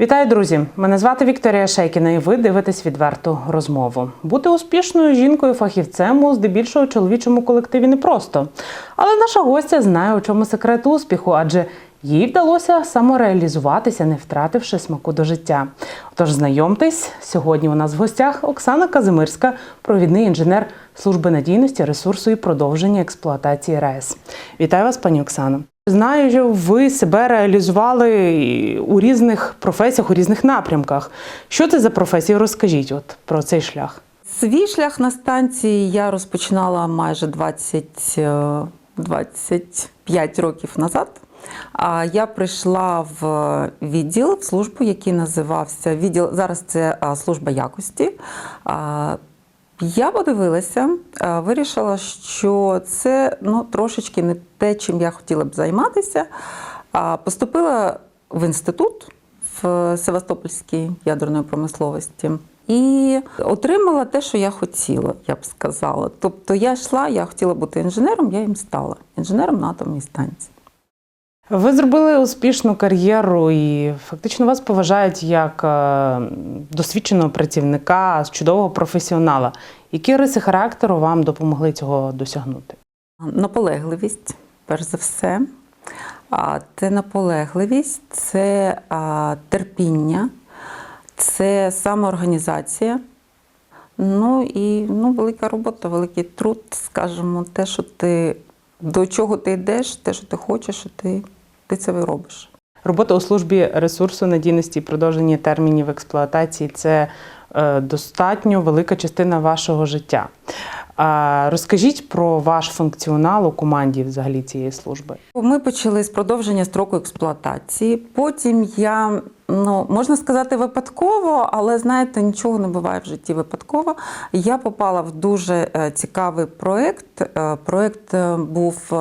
Вітаю, друзі! Мене звати Вікторія Шейкіна, і ви дивитесь відверту розмову. Бути успішною жінкою-фахівцем у здебільшого чоловічому колективі непросто. Але наша гостя знає, у чому секрет успіху, адже їй вдалося самореалізуватися, не втративши смаку до життя. Отож, знайомтесь, сьогодні у нас в гостях Оксана Казимирська, провідний інженер служби надійності, ресурсу і продовження експлуатації РАЕС. Вітаю вас, пані Оксано. Знаю, що ви себе реалізували у різних професіях, у різних напрямках. Що це за професії? Розкажіть от про цей шлях. Свій шлях на станції я розпочинала майже 20, е, 25 років назад. А Я прийшла в відділ, в службу, який називався відділ. Зараз це служба якості. Я подивилася, вирішила, що це ну, трошечки не те, чим я хотіла б займатися. Поступила в інститут в Севастопольській ядерної промисловості. І отримала те, що я хотіла, я б сказала. Тобто я йшла, я хотіла бути інженером, я їм стала інженером на атомній станції. Ви зробили успішну кар'єру і фактично вас поважають як е, досвідченого працівника, чудового професіонала. Які риси характеру вам допомогли цього досягнути? Наполегливість, перш за все. Це наполегливість, це терпіння, це самоорганізація. Ну і ну, велика робота, великий труд, скажімо, те, що ти до чого ти йдеш, те, що ти хочеш, і ти, ти це робиш. Робота у службі ресурсу надійності і продовження термінів експлуатації це е, достатньо велика частина вашого життя. Розкажіть про ваш функціонал у команді взагалі цієї служби. Ми почали з продовження строку експлуатації. Потім я, ну можна сказати, випадково, але знаєте, нічого не буває в житті випадково. Я попала в дуже е, цікавий проєкт. Е, Проєкт був.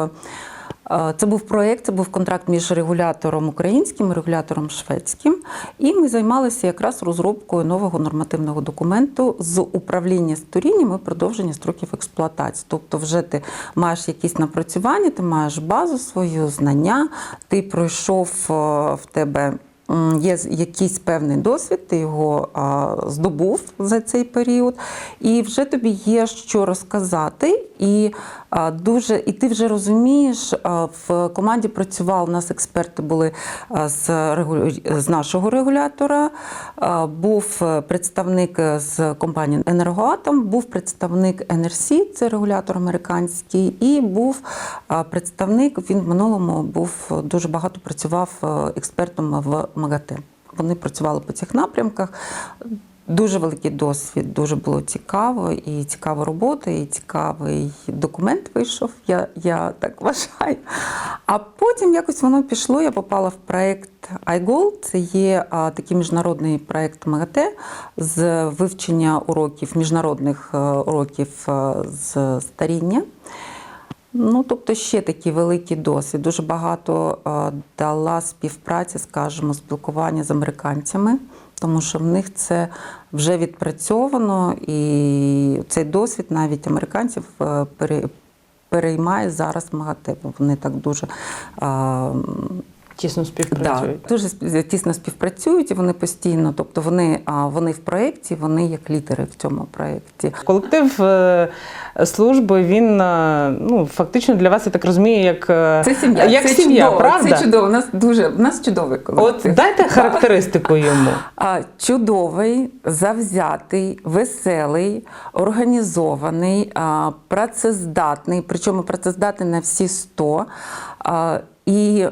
Е, Це був проєкт, це був контракт між регулятором українським і регулятором шведським. І ми займалися якраз розробкою нового нормативного документу з управління сторіннями продовження строків експлуатації. Тобто, вже ти маєш якісь напрацювання, ти маєш базу свою, знання, ти пройшов е, в тебе. Є якийсь певний досвід, ти його здобув за цей період, і вже тобі є що розказати. І дуже, і ти вже розумієш, в команді працювали у нас експерти були з, з нашого регулятора. Був е, представник з компанії Енергоатом, був представник NRC, це регулятор американський, і був представник. Він в минулому був е, дуже багато працював е, експертом в МАГАТЕ. Вони працювали по цих напрямках. Дуже великий досвід, дуже було цікаво, і цікава робота, і цікавий документ вийшов. Я, я так вважаю. А потім якось воно пішло. Я попала в проект iGoal. Це є а, такий міжнародний проект МАГАТЕ з вивчення уроків, міжнародних е, уроків е, з старіння. Ну, тобто ще такий великий досвід. Дуже багато е, дала співпраця, скажімо, спілкування з американцями, тому що в них це вже відпрацьовано, і цей досвід навіть американців е, переймає зараз МАГАТЕ, вони так дуже. Тісно співпрацюють. Да, дуже тісно співпрацюють, і вони постійно, тобто вони, вони в проєкті, вони як лідери в цьому проєкті. Колектив е, служби він е, ну фактично для вас, я так розумію, як, е, Це сім'я, як це сім'я, чудово, правда? Це чудово. У нас дуже у нас чудовий От колектив. дайте характеристику йому. Чудовий, завзятий, веселий, організований, працездатний, причому працездатний на всі 100. І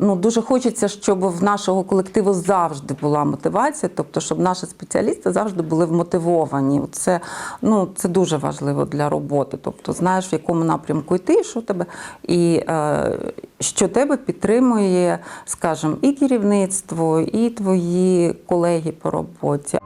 ну, дуже хочеться, щоб в нашого колективу завжди була мотивація, тобто, щоб наші спеціалісти завжди були вмотивовані. Це, ну, це дуже важливо для роботи. Тобто, знаєш, в якому напрямку йти, що тебе, і е, що тебе підтримує, скажімо, і керівництво, і твої колеги по роботі.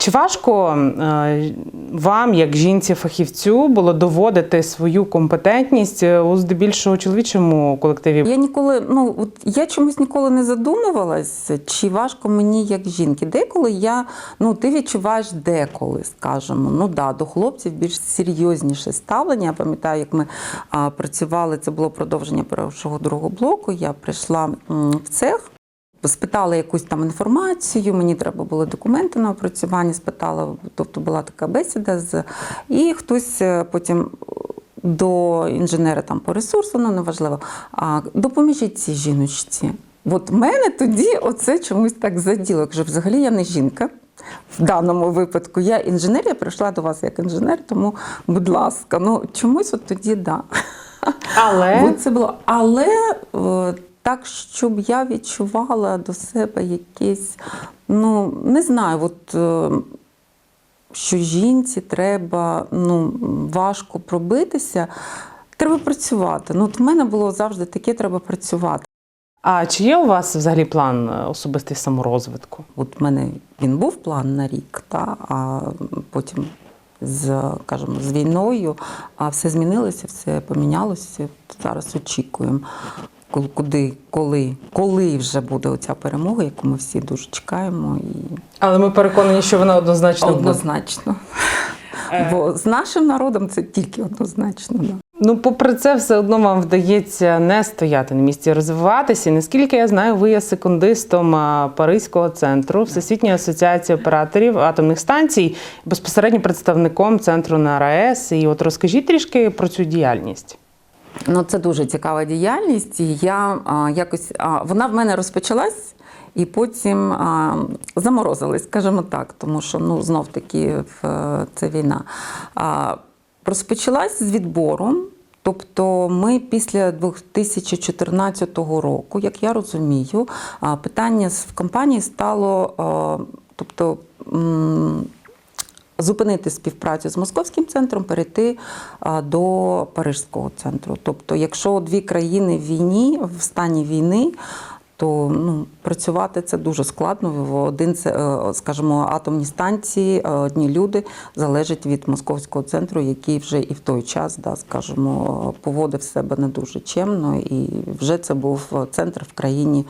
Чи важко е, вам, як жінці-фахівцю, було доводити свою компетентність е, у здебільшого чоловічому колективі? Я ніколи, ну от я чомусь ніколи не задумувалась, чи важко мені як жінки. Деколи я, ну ти відчуваєш деколи, скажімо. Ну да, до хлопців більш серйозніше ставлення. Я пам'ятаю, як ми а, працювали, це було продовження першого другого блоку. Я прийшла м, в цех. Спитала якусь там інформацію, мені треба були документи на опрацювання, спитала, тобто була така бесіда з і хтось е, потім до інженера там по ресурсу, ну неважливо. А допоможіть цій жіночці. От мене тоді оце чомусь так заділо. Я кажу, взагалі я не жінка. В даному випадку я інженер, я прийшла до вас як інженер, тому, будь ласка, ну чомусь от тоді да. Але От це було. Але е, так, щоб я відчувала до себе якесь, ну не знаю, от. е, що жінці треба ну, важко пробитися, треба працювати. Ну, от в мене було завжди таке, треба працювати. а чи є у вас взагалі план е, особистий саморозвитку? От в мене він був план на рік, та, а потім з, кажемо, з війною а все змінилося, все помінялося. Зараз очікуємо, куди, коли, коли вже буде оця перемога, яку ми всі дуже чекаємо. І Але ми переконані, що вона однозначно буде. однозначно. Бо з нашим народом це тільки однозначно. Да. Ну, попри це, все одно вам вдається не стояти на місці, розвиватися. І наскільки я знаю, ви є секундистом Паризького центру Всесвітньої асоціації операторів атомних станцій, безпосередньо представником центру на РАЕС. І от розкажіть трішки про цю діяльність. Ну, це дуже цікава діяльність. Я а, якось а, вона в мене розпочалась. І потім а, заморозилась, скажімо так, тому що ну знов таки в, це війна. А, розпочалась з відбору. Тобто ми після 2014 року, як я розумію, питання в компанії стало, тобто. Зупинити співпрацю з московським центром, перейти до Парижського центру. Тобто, якщо дві країни в війні, в стані війни, то ну, працювати це дуже складно. В Один е, скажімо, атомні станції, е, одні люди залежать від московського центру, який вже і в той час, да, скажімо, поводив себе не дуже чемно, і вже це був центр в країні.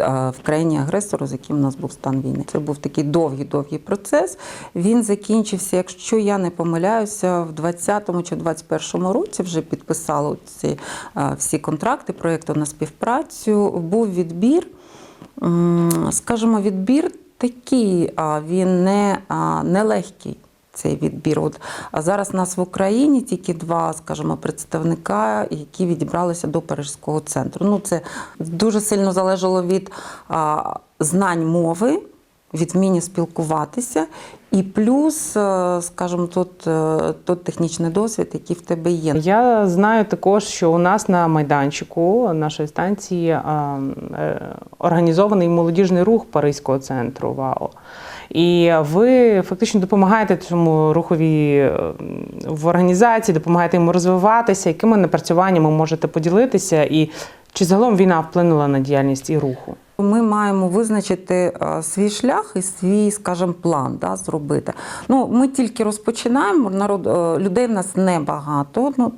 Е, В країні агресору, з яким у нас був стан війни. Це був такий довгий-довгий процес. Він закінчився, якщо я не помиляюся, в 20-му чи в 21-му році вже підписали ці е, всі контракти проєкту на співпрацю. Був відбір. Скажімо, відбір такий, він не, не легкий. Цей відбір. От а зараз нас в Україні тільки два, скажімо, представника, які відібралися до Парижського центру. Ну, це дуже сильно залежало від а, знань мови, від вміння спілкуватися, і плюс, е, скажімо, тут, е, тут технічний досвід, який в тебе є. Я знаю також, що у нас на майданчику нашої станції е, організований молодіжний рух Паризького центру ВАО. І ви фактично допомагаєте цьому рухові в організації, допомагаєте йому розвиватися, якими напрацюваннями можете поділитися, і чи загалом війна вплинула на діяльність і руху? Ми маємо визначити е, свій шлях і свій, скажімо, план да, зробити. Ну, ми тільки розпочинаємо. Народ е, людей в нас небагато. Ну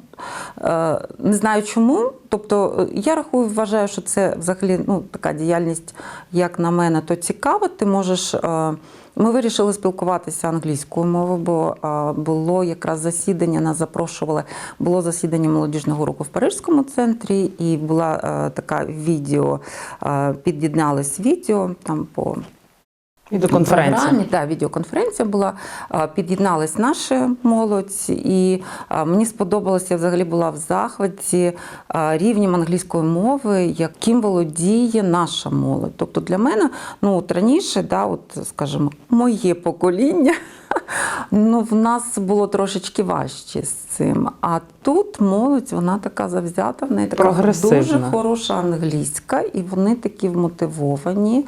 е, не знаю чому. Тобто, я рахую, вважаю, що це взагалі ну, така діяльність, як на мене, то цікава. Ти можеш. Е, Ми вирішили спілкуватися англійською мовою, бо е, було якраз засідання, нас запрошували. Було засідання молодіжного руху в Парижському центрі, і була е, така відео, під'єднались під'єдналось відео там по Відеоконференція. програмі. Да, відеоконференція була. Під'єдналась наша молодь, і мені сподобалося, я взагалі була в захваті рівнем англійської мови, яким володіє наша молодь. Тобто для мене, ну от раніше, да, от, скажімо, моє покоління. Ну, в нас було трошечки важче з цим. А тут молодь, вона така завзята, в неї така дуже хороша англійська, і вони такі вмотивовані.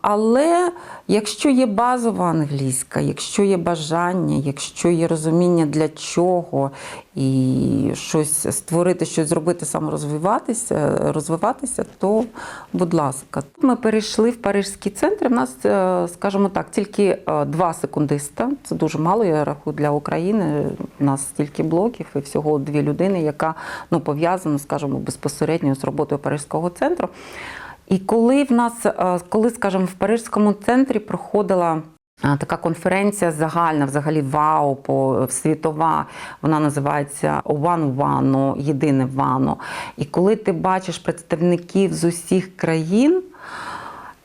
Але якщо є базова англійська, якщо є бажання, якщо є розуміння для чого і щось створити, щось зробити, саморозвиватися, розвиватися, то будь ласка. Ми перейшли в Парижський центр. У нас, е, скажімо так, тільки е, два секундиста. Це дуже мало, я рахую, для України. У нас стільки блоків і всього дві людини, яка ну, пов'язана, скажімо, безпосередньо з роботою Парижського центру. І коли в нас, е, коли, скажімо, в Парижському центрі проходила Така конференція загальна, взагалі ВАО по світова, вона називається One Вано, єдине Вано. І коли ти бачиш представників з усіх країн,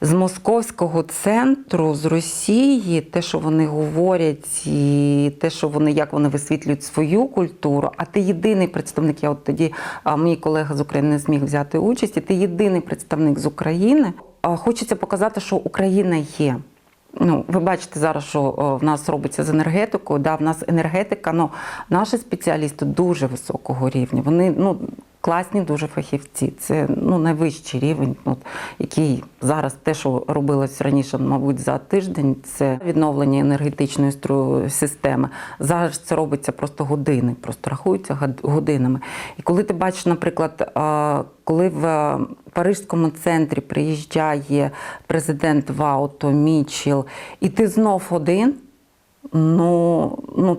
з московського центру, з Росії, те, що вони говорять, і те, що вони як вони висвітлюють свою культуру. А ти єдиний представник. Я от тоді мій колега з України не зміг взяти участь, і ти єдиний представник з України. Хочеться показати, що Україна є. Ну, ви бачите зараз, що в нас робиться з енергетикою. Да, в нас енергетика, ну наші спеціалісти дуже високого рівня. Вони ну класні, дуже фахівці. Це ну найвищий рівень, ну, який зараз те, що робилось раніше, мабуть, за тиждень, це відновлення енергетичної системи. Зараз це робиться просто години, просто рахуються годинами. І коли ти бачиш, наприклад, коли в Парижському центрі приїжджає президент ВАО То Мічел, і ти знов один. Ну, ну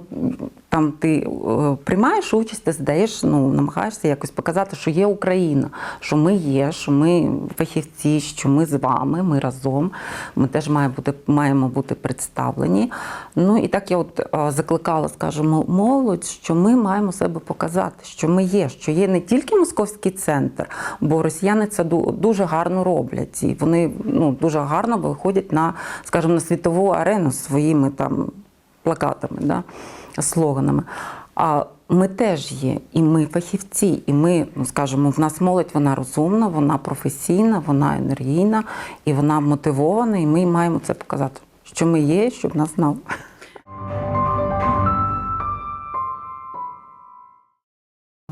там ти е, приймаєш участь, ти здаєш, ну намагаєшся якось показати, що є Україна, що ми є, що ми фахівці, що ми з вами, ми разом. Ми теж має бути, маємо бути представлені. Ну і так я от е, закликала, скажімо, молодь, що ми маємо себе показати, що ми є, що є не тільки московський центр, бо росіяни це дуже гарно роблять, і вони ну дуже гарно виходять на, скажімо, на світову арену своїми там плакатами, да, слоганами. А ми теж є, і ми фахівці, і ми, ну скажімо, в нас молодь вона розумна, вона професійна, вона енергійна і вона мотивована, і ми маємо це показати, що ми є, щоб нас знав.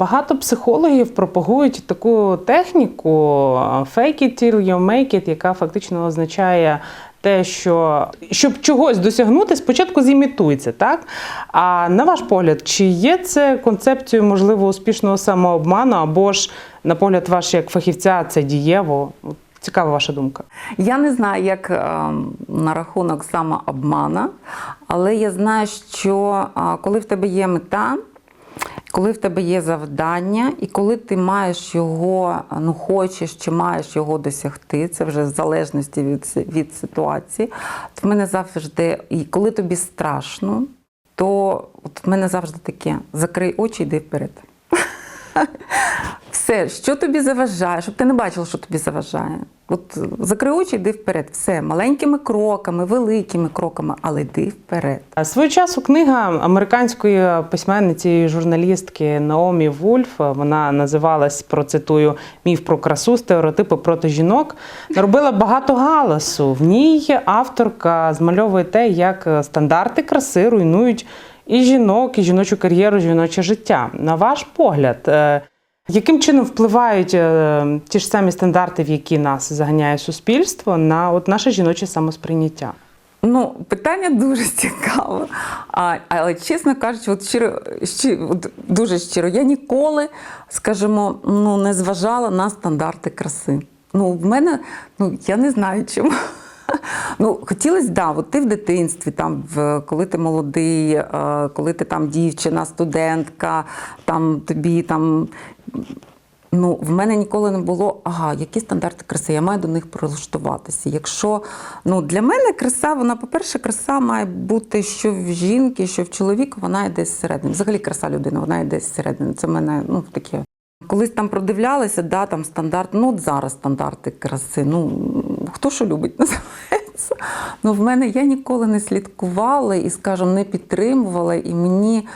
Багато психологів пропагують таку техніку fake it till you make it, яка фактично означає те, що щоб чогось досягнути, спочатку зімітується, так? А на ваш погляд, чи є це концепцією можливо успішного самообману, або ж, на погляд ваш як фахівця, це дієво? Цікава ваша думка. Я не знаю, як е, на рахунок самообмана, але я знаю, що е, коли в тебе є мета, коли в тебе є завдання, і коли ти маєш його, ну хочеш чи маєш його досягти, це вже в залежності від, від ситуації, то в мене завжди, і коли тобі страшно, то от в мене завжди таке: закрий очі, йди вперед. Все, що тобі заважає, щоб ти не бачила, що тобі заважає. От закрий очі, йди вперед. Все, маленькими кроками, великими кроками, але йди вперед. А Свого часу книга американської письменниці і журналістки Наомі Вульф. Вона називалась процитую Міф про красу, стереотипи проти жінок. Наробила багато галасу. В ній авторка змальовує те, як стандарти краси руйнують і жінок, і жіночу кар'єру, і жіноче життя. На ваш погляд, е, яким чином впливають е, ті ж самі стандарти, в які нас заганяє суспільство, на от наше жіноче самосприйняття? Ну, питання дуже цікаве. А, але чесно кажучи, от щиро, щиро, дуже щиро, я ніколи, скажімо, ну, не зважала на стандарти краси. Ну, в мене, ну, я не знаю чому. Ну, хотілося, да, от ти в дитинстві, там, в, коли ти молодий, е, коли ти там дівчина, студентка, там тобі там. Ну, в мене ніколи не було, ага, які стандарти краси, я маю до них прилаштуватися. Якщо ну, для мене краса, вона, по-перше, краса має бути що в жінки, що в чоловіка, вона йде зсередини. Взагалі краса людини, вона йде зсередини. Це в мене ну, таке. Колись там продивлялися, да, там стандарт, ну от зараз стандарти краси. Ну, хто що любить, називається. Ну, в мене я ніколи не слідкувала і, скажімо, не підтримувала, і мені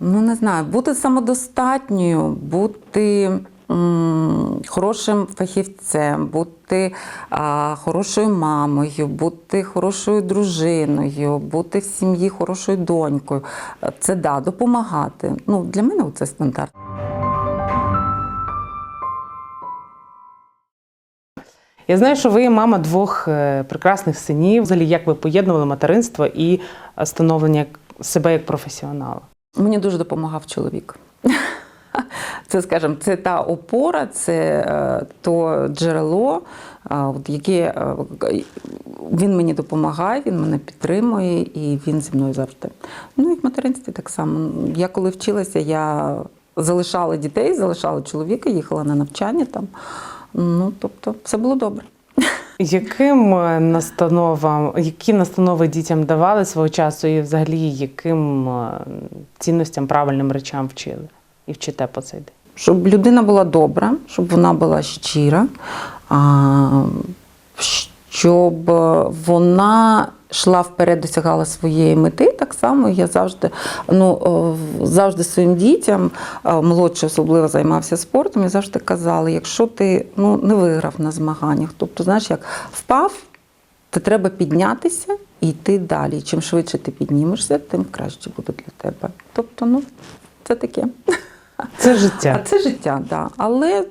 ну не знаю, бути самодостатньою, бути м, хорошим фахівцем, бути а, хорошою мамою, бути хорошою дружиною, бути в сім'ї хорошою донькою. Це да, допомагати. Ну, для мене це стандарт. Я знаю, що ви мама двох е, прекрасних синів. Взагалі, як ви поєднували материнство і е, становлення себе як професіонала? Мені дуже допомагав чоловік. Це, скажімо, це та опора, це е, то джерело, яке е, він мені допомагає, він мене підтримує і він зі мною завжди. Ну і в материнстві так само. Я коли вчилася, я залишала дітей, залишала чоловіка, їхала на навчання там. Ну, тобто, все було добре. Яким е, настановам, які настанови дітям давали свого часу, і взагалі яким е, цінностям, правильним речам вчили і вчите по цей день? Щоб людина була добра, щоб вона була щира, щоб вона йшла вперед, досягала своєї мети. Так само я завжди, ну, е, завжди своїм дітям, е, молодший особливо займався спортом, я завжди казала, якщо ти ну, не виграв на змаганнях, тобто, знаєш, як впав, то треба піднятися і йти далі. Чим швидше ти піднімешся, тим краще буде для тебе. Тобто, ну, це таке. Це А це життя, так. Да. Але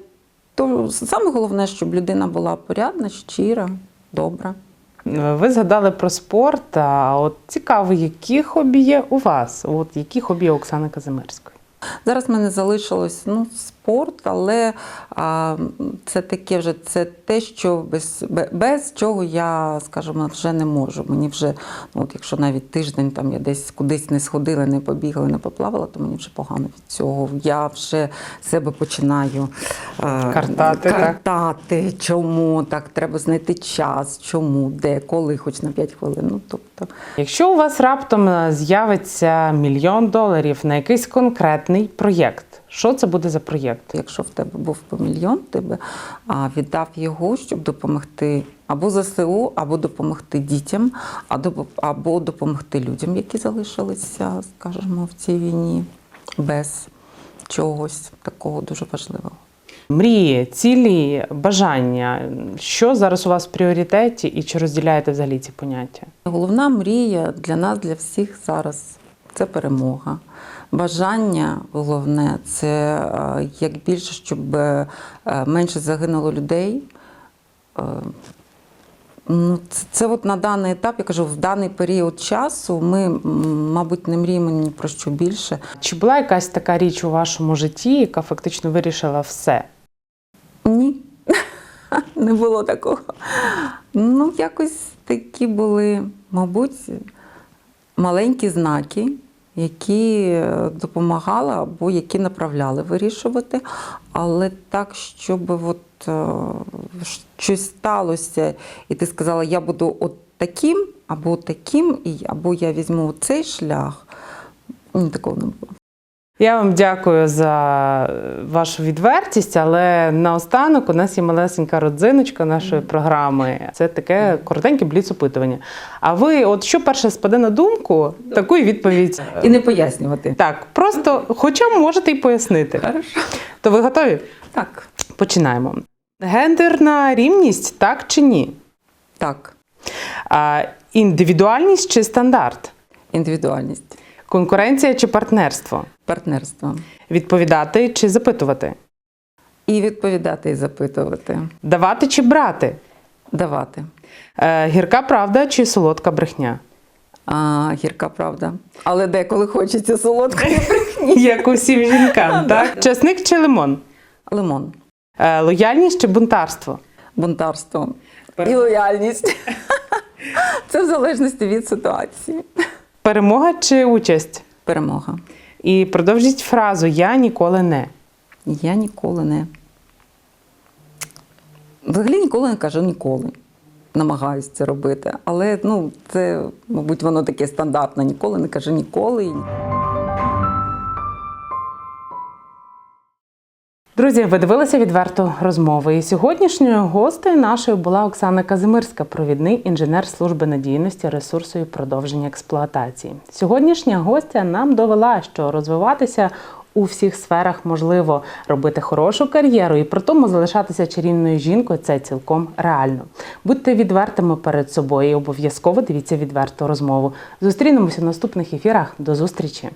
то саме головне, щоб людина була порядна, щира, добра. Ви згадали про спорт. А от цікаво, які хобі є у вас? От які хобі Оксани Казимирської? Зараз в мене залишилось ну, спорт, але а, це таке вже це те, що без, без чого я, скажімо, вже не можу. Мені вже, ну, от якщо навіть тиждень там я десь кудись не сходила, не побігала, не поплавала, то мені вже погано від цього. Я вже себе починаю е, Картати, так? Чому так треба знайти час, чому, де, коли, хоч на 5 хвилин. Ну, тобто, Якщо у вас раптом е, з'явиться мільйон доларів на якийсь конкретний проєкт, що це буде за проєкт? Якщо в тебе був по мільйон, ти би віддав його, щоб допомогти або ЗСУ, або допомогти дітям, або, допомогти людям, які залишилися, скажімо, в цій війні без чогось такого дуже важливого. Мрії, цілі, бажання. Що зараз у вас в пріоритеті і чи розділяєте взагалі ці поняття? Головна мрія для нас, для всіх зараз це перемога. Бажання головне це е, як більше, щоб е, менше загинуло людей. Е, Ну, це, це от на даний етап, я кажу, в даний період часу ми, мабуть, не мріємо ні про що більше. Чи була якась така річ у вашому житті, яка фактично вирішила все? Ні, не було такого. Ну, якось такі були, мабуть, маленькі знаки, які е, допомагали або які направляли вирішувати. Але так, щоб от, е, щось сталося, і ти сказала, я буду от таким, або таким, або я візьму цей шлях. Ні, такого не було. Я вам дякую за е, вашу відвертість, але наостанок у нас є малесенька родзиночка нашої програми. Це таке коротеньке бліц-опитування. А ви, от що перше спаде на думку, таку і відповідь. І не пояснювати. Так, просто, хоча можете й пояснити. Хорошо. То ви готові? Так, Починаємо. Гендерна рівність, так чи ні? так. А, індивідуальність чи стандарт? Індивідуальність, Конкуренція чи партнерство? Партнерство. Відповідати чи запитувати? І відповідати і запитувати, Давати чи брати? давати. Е, гірка правда чи солодка брехня? А, гірка правда. Але деколи хочеться солодкої брехні. Як усім жінкам, так? Часник чи лимон? Лимон, Е, лояльність чи бунтарство? бунтарство і лояльність. Це в залежності від ситуації. Перемога чи участь? Перемога. І продовжіть фразу Я ніколи не. Я ніколи не. Взагалі ніколи не кажу ніколи. Намагаюсь це робити. Але ну, це, мабуть, воно таке стандартне. Ніколи не кажу ніколи. Друзі, ви дивилися відверту розмову. І сьогоднішньою гостею нашою була Оксана Казимирська, провідний інженер служби надійності ресурсу і продовження експлуатації. Сьогоднішня гостя нам довела, що розвиватися у всіх сферах можливо робити хорошу кар'єру і при тому залишатися чарівною жінкою це цілком реально. Будьте відвертими перед собою і обов'язково дивіться відверту розмову. Зустрінемося в наступних ефірах. До зустрічі!